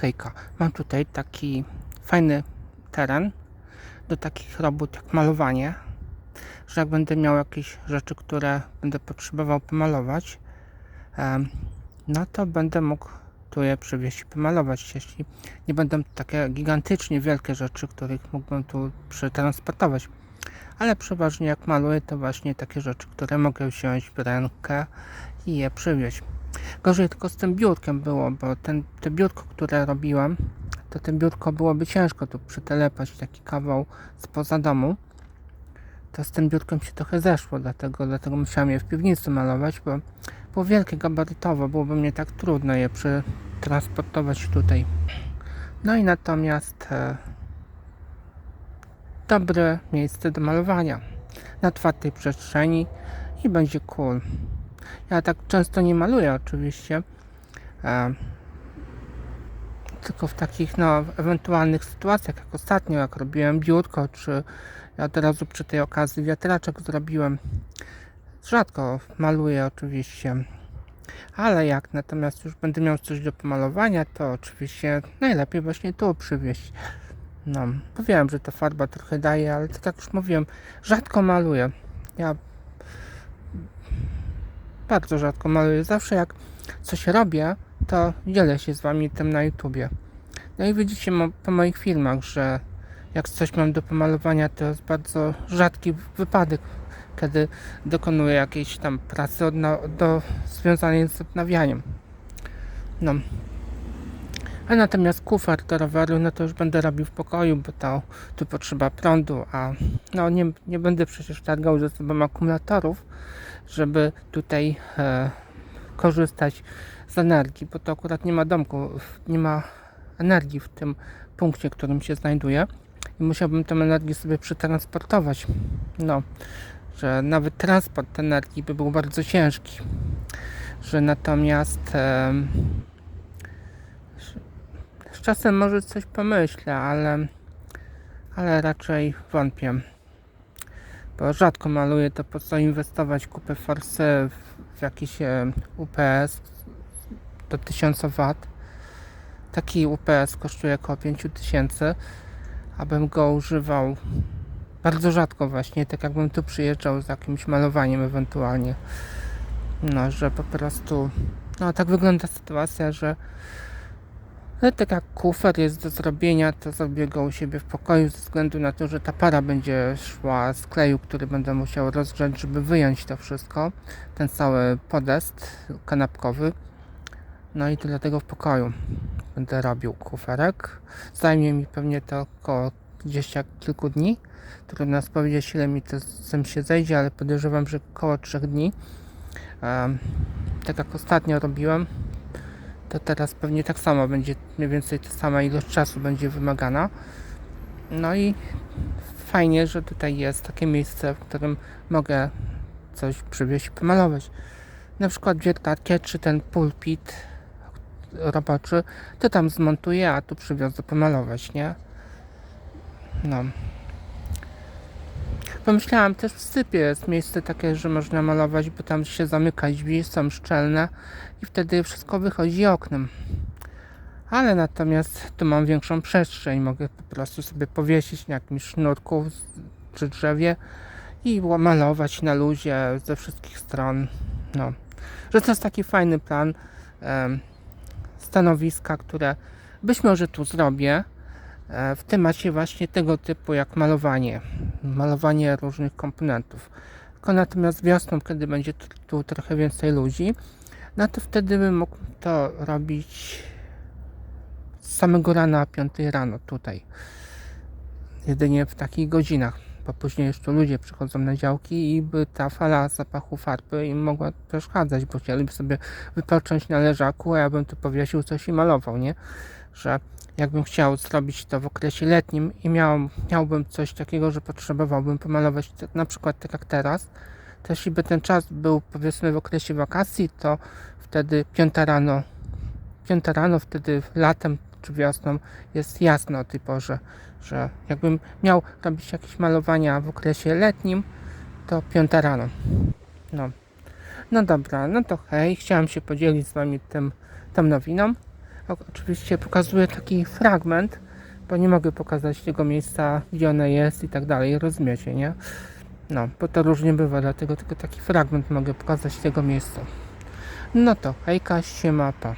Hejka, mam tutaj taki fajny teren do takich robót jak malowanie, że jak będę miał jakieś rzeczy, które będę potrzebował pomalować, no to będę mógł tu je przywieźć i pomalować, jeśli nie będą takie gigantycznie wielkie rzeczy, których mógłbym tu przetransportować. Ale przeważnie jak maluję, to właśnie takie rzeczy, które mogę wziąć w rękę i je przywieźć. Gorzej tylko z tym biurkiem było, bo ten, te biurko, które robiłem, to te biurko byłoby ciężko tu przytelepać taki kawał spoza domu. To z tym biurkiem się trochę zeszło, dlatego, dlatego musiałem je w piwnicy malować, bo było wielkie gabarytowo, byłoby mnie tak trudno je przetransportować tutaj. No i natomiast e, dobre miejsce do malowania na otwartej przestrzeni i będzie cool. Ja tak często nie maluję oczywiście. E, tylko w takich no, ewentualnych sytuacjach, jak ostatnio, jak robiłem biurko, czy od razu przy tej okazji wiatraczek zrobiłem. Rzadko maluję oczywiście. Ale jak natomiast już będę miał coś do pomalowania, to oczywiście najlepiej właśnie tu przywieźć. No, bo że ta farba trochę daje, ale tak jak już mówiłem, rzadko maluję. Ja bardzo rzadko maluję. Zawsze jak coś robię, to dzielę się z wami tym na YouTubie. No i widzicie po moich filmach, że jak coś mam do pomalowania, to jest bardzo rzadki wypadek, kiedy dokonuję jakiejś tam pracy do, związanej z odnawianiem. No. A natomiast kufer do roweru, no to już będę robił w pokoju, bo to tu potrzeba prądu, a no nie, nie będę przecież targał ze sobą akumulatorów, żeby tutaj e, korzystać z energii, bo to akurat nie ma domku, nie ma energii w tym punkcie, w którym się znajduję i musiałbym tę energię sobie przetransportować. No, że nawet transport energii by był bardzo ciężki, że natomiast em, z czasem może coś pomyślę, ale, ale raczej wątpię. Bo rzadko maluję, to po co inwestować kupę forsy w, jakiś e, UPS do 1000 W. Taki UPS kosztuje około 5000, abym go używał bardzo rzadko właśnie, tak jakbym tu przyjeżdżał z jakimś malowaniem ewentualnie. No, że po prostu, no tak wygląda sytuacja, że no, tak jak kufer jest do zrobienia, to zrobię go u siebie w pokoju ze względu na to, że ta para będzie szła z kleju, który będę musiał rozgrzać, żeby wyjąć to wszystko. Ten cały podest kanapkowy. No i dlatego w pokoju będę robił kuferek. Zajmie mi pewnie to około gdzieś jak kilku dni. Trudno powiedzieć ile mi to z tym się zejdzie, ale podejrzewam, że około 3 dni. Tak jak ostatnio robiłem, to teraz pewnie tak samo będzie, mniej więcej ta sama ilość czasu będzie wymagana. No i fajnie, że tutaj jest takie miejsce, w którym mogę coś przywieźć i pomalować. Na przykład wiertarkę czy ten pulpit roboczy, to tam zmontuję, a tu przywiozę pomalować, nie? No. Pomyślałam też w sypie jest miejsce takie, że można malować, bo tam się zamyka drzwi, są szczelne i wtedy wszystko wychodzi oknem. Ale natomiast tu mam większą przestrzeń, mogę po prostu sobie powiesić na jakimś sznurku przy drzewie i malować na luzie ze wszystkich stron. No. Że to jest taki fajny plan stanowiska, które być może tu zrobię w temacie właśnie tego typu jak malowanie, malowanie różnych komponentów. Tylko natomiast wiosną, kiedy będzie tu, trochę więcej ludzi, no to wtedy bym mógł to robić z samego rana, a 5 rano tutaj. Jedynie w takich godzinach, bo później jeszcze ludzie przychodzą na działki i by ta fala zapachu farby im mogła przeszkadzać, bo chcieliby sobie wypocząć na leżaku, a ja bym tu powiesił coś i malował, nie? Że jakbym chciał zrobić to w okresie letnim i miał, miałbym coś takiego, że potrzebowałbym pomalować tak, na przykład tak jak teraz, jeśli by ten czas był powiedzmy w okresie wakacji, to wtedy piąta rano, piąta rano wtedy latem czy wiosną jest jasno o tej porze, że jakbym miał robić jakieś malowania w okresie letnim, to piąta rano. No. No dobra, no to hej, chciałem się podzielić z wami tym, tą nowiną. Oczywiście pokazuję taki fragment, bo nie mogę pokazać tego miejsca, gdzie ona jest i tak dalej, rozumiecie, nie? No, bo to różnie bywa, dlatego tylko taki fragment mogę pokazać tego miejsca. No to hejka, siema, pa.